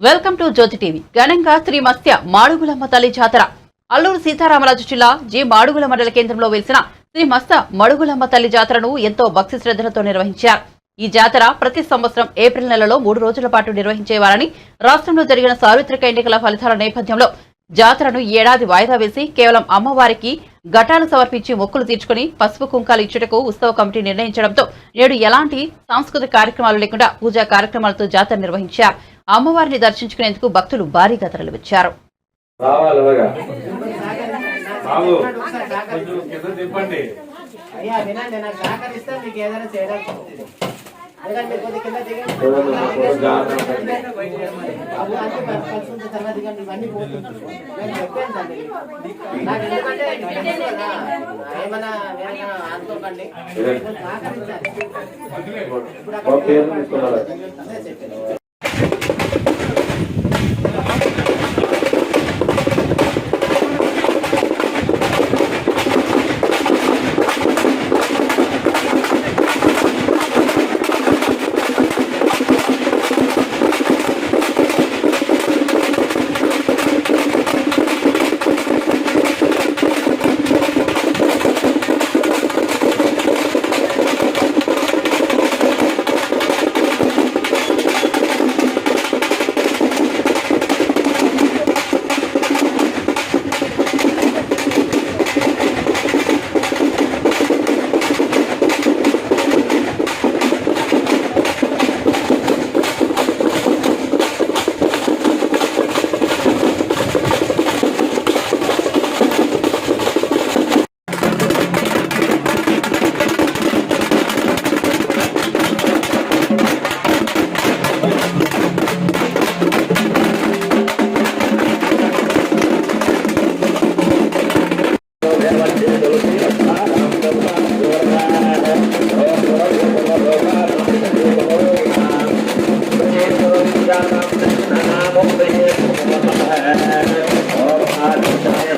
Welcome to Jyothi TV. ఘనంగా శ్రీ మత్స్య మాడుగులమ్మ తల్లి జాతర. అల్లూరు సీతారామరాజు జిల్లా జి మాడుగుల మండల కేంద్రంలో వెలిసిన శ్రీ మత్స్య మడుగులమ్మ తల్లి జాతరను ఎంతో భక్తి శ్రద్ధలతో నిర్వహించారు. ఈ జాతర ప్రతి సంవత్సరం ఏప్రిల్ నెలలో మూడు రోజుల పాటు నిర్వహించేవారని రాష్ట్రంలో జరిగిన సార్వత్రిక ఎన్నికల ఫలితాల నేపథ్యంలో జాతరను ఈ ఏడాది వాయిదా వేసి కేవలం అమ్మవారికి ఘటాలు సమర్పించి మొక్కులు తీర్చుకుని పసుపు కుంకాలు ఇచ్చుటకు ఉత్సవ కమిటీ నిర్ణయించడంతో నేడు ఎలాంటి సాంస్కృతిక కార్యక్రమాలు లేకుండా పూజా కార్యక్రమాలతో జాతర నిర్వహించారు. అమ్మవారిని దర్శించుకునేందుకు భక్తులు భారీగా తరలివచ్చారు కింద కలిసి ఉంటే తర్వాత దిగండి ఇవన్నీ పోతుంటాయి నేను చెప్పాను తండ్రి నాకు ఎందుకంటే మీకు తెలుసు కదా ఏమైనా ఏమైనా అనుకోకండి సహకరించాలి ఇప్పుడు చెప్పాను. Gracias.